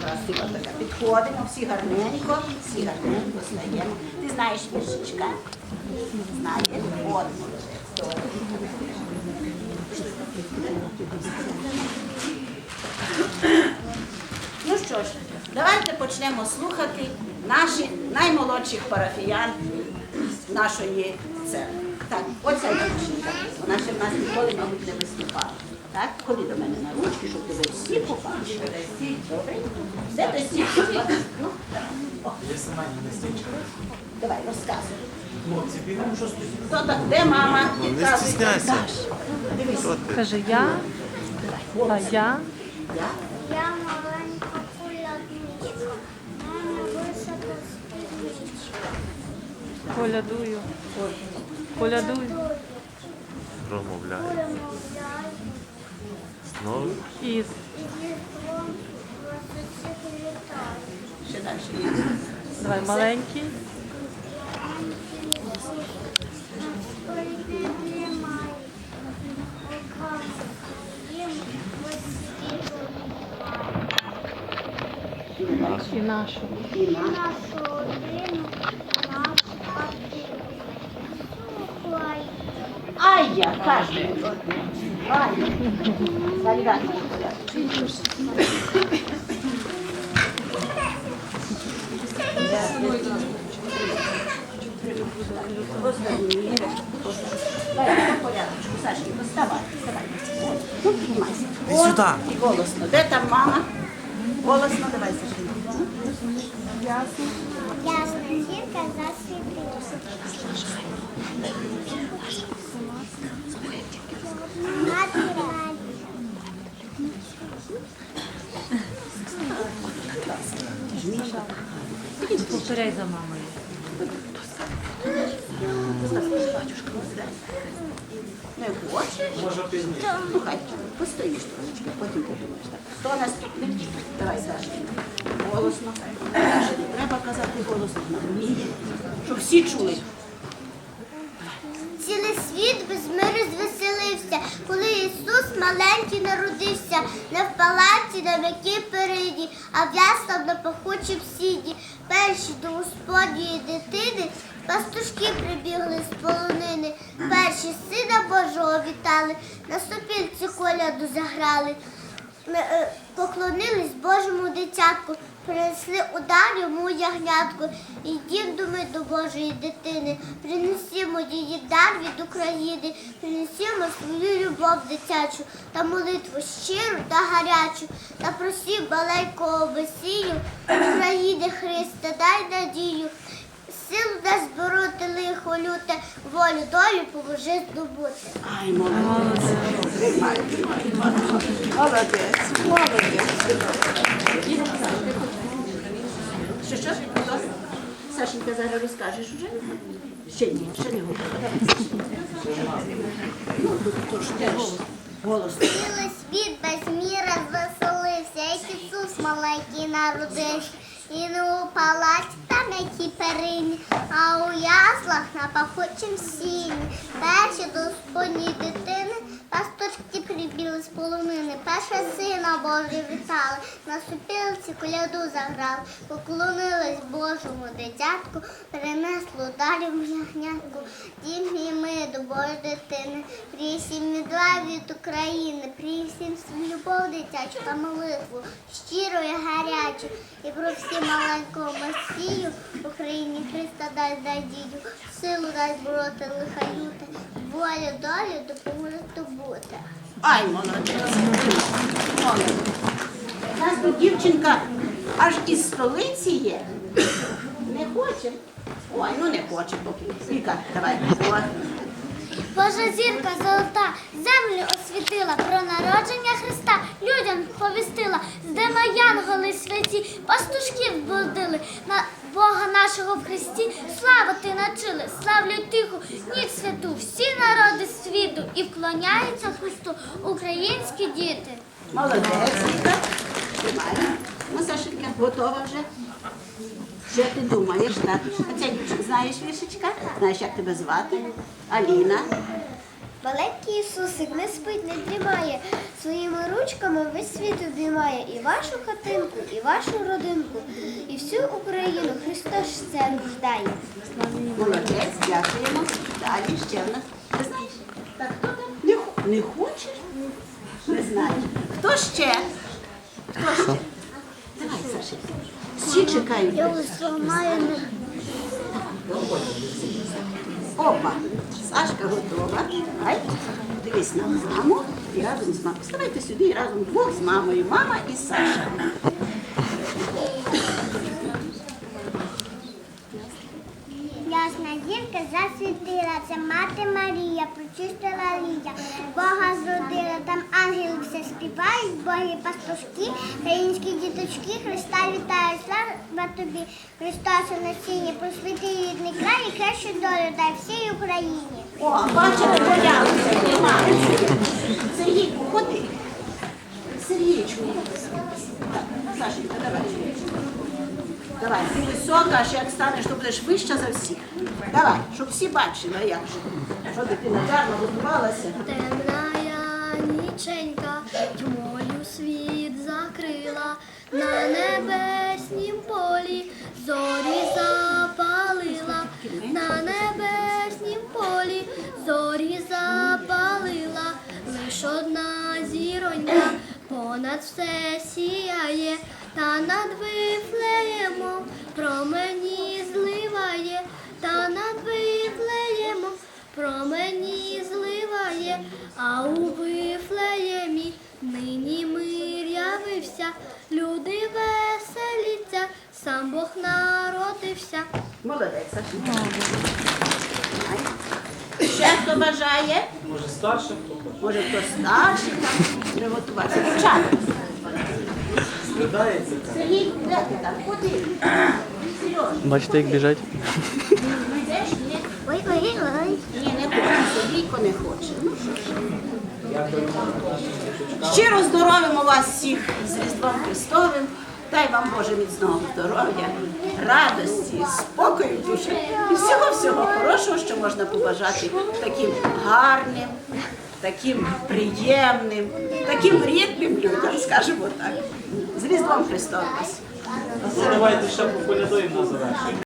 Красива така. Підходимо, всі гарненько, всі гарненько стаємо. Ти знаєш віршичка? Знаєш? От, Ну що ж, давайте почнемо слухати наших наймолодших парафіян нашої церкви. Так, оця дівчинка. Вона ще в нас ніколи, мабуть, не виступала. Так, ходи до мене на ручки, щоб тебе всі побачили. Добре? Де ти всі побачили? Ну, давай. Я сама не настільчила. давай, розказуй. Хто так, де мама? Не стісняйся. Дивись, Каже, я, а я я. Я маленька полядничка, мене висока спідничка. колядую. Колядую. Промовляй. Перемовляю, Знову. Із. Ще далі є. давай маленький. І нашу. І на. нашу родину, нашу хатину. Ай, я кажу. Іди сюди. Голосно. Де там мама? Голосно, давай, Сашки. ясна зірка засвітилася. Мати раді. Повторяй за мамою. Не хочеш? Може пізніше. Ну, хай постоїш трошечки, потім подумаєш. Так. Хто наступний? Давай, Саша. Голосно. Саша, не треба казати голосно. Щоб всі чули. Світ без миру звеселився, коли Ісус маленький народився, не в палаці на м'якій перині, а в яслах на пахучій сіді. Перші до Господньої дитини пастушки прибігли з полонини. Перші сина Божого вітали, на сопільці коляду заграли. Е, поклонились Божому дитятку, принесли удар йому ягнятку. Ідім ми до Божої дитини, принесімо її дар від України, принесімо свою любов дитячу та молитву щиру та гарячу, та просів маленького Месію, України Христа, дай надію. Силу дасть бороти лихо люте, волю долю поможи здобути. Ай, молодець. Молодець, молодець. Що, що? Сашенька, зараз розкажеш уже? Ще ні, ще не тут голос. Світ без міра звеселився, як Ісус маленький народився. І не у палаці там які перині, а у яслах на пахучім сіні. Перші до Господньої дитини пасторські прибіли з полонини. Сина Божий вітали, на супілці коляду заграли, поклонились Божому дитятку, перенесло далі в ягнятку. Дім ми до Божої дитини, прісім медла від України, прісім любов дитячу та молитву, щиро і гарячу, і про всі маленького Месію Україні Христа дай надію, силу дасть бороти лиха люте, волю долю допоможе здобути. Ай, молодець. У нас тут дівчинка аж із столиці є. Не хоче. Ой, ну не хоче поки. Віка, давай. Божа зірка золота землю освітила, про народження Христа людям повістила, здема янголи святі, пастушків будили, на Бога нашого в Христі, слава ти начили, славлю тиху, ніч святу, всі народи світу і вклоняються Христу українські діти. Молодець, Віка. Ну, готова вже? Що ти думаєш? Так? Знаєш віршечка? Знаєш, як тебе звати? Аліна. Маленький Ісусик не спить, не дрімає. Своїми ручками весь світ обіймає і вашу хатинку, і вашу родинку, і всю Україну Христос це рождає. Молодець, дякуємо. Далі ще в нас. Ти знаєш? Так, хто там? Не, хо- не хочеш? Не знаю. Хто ще? Хто ще? Давай, Саша. Всі чекають. Я зламаю Опа. Сашка готова. Давай. Дивись на маму і разом з мамою. Вставайте сюди і разом двох з мамою. Мама і Саша. Ясна зірка засвітила, це мати Марія, прочистила лія. Бога все співають, боги пастушки, українські діточки, Христа вітаю, слава тобі, Христос у насінні, просвіти рідний край і кращу долю дай всій Україні. О, бачите, боялися, тримаються. Сергійку, ходи. Сергійчку. Сашенька, давай. Давай, ти висока, аж як станеш, то будеш вища за всіх. Давай, щоб всі бачили, як же. Що дитина гарно готувалася. Лиш одна зіронька понад все сіяє, та над вифлеємом промені зливає, та над вифлеємом промені зливає, а у вифлеємі нині мир явився, люди веселіться, сам Бог народився. Молодець, Сашенька. Ще хто бажає? Може старше хто? Може, хто старший там приготуватися. Дівчата. Видається. Сергій, де ти там? Куди? Сережа, Бачите, як біжать? йдеш? Ні? Ой, ой, ой. Ні, не хоче. Сергійко не хоче. Ну що ж. Щиро здоровимо вас всіх з Різдвом Христовим. Дай вам Боже міцного здоров'я, радості, спокою в душі і всього-всього хорошого, що можна побажати таким гарним, таким приємним, таким рідним людям, скажімо так. З Різдвом Христом вас! Ну давайте ще поколядуємо на завершення.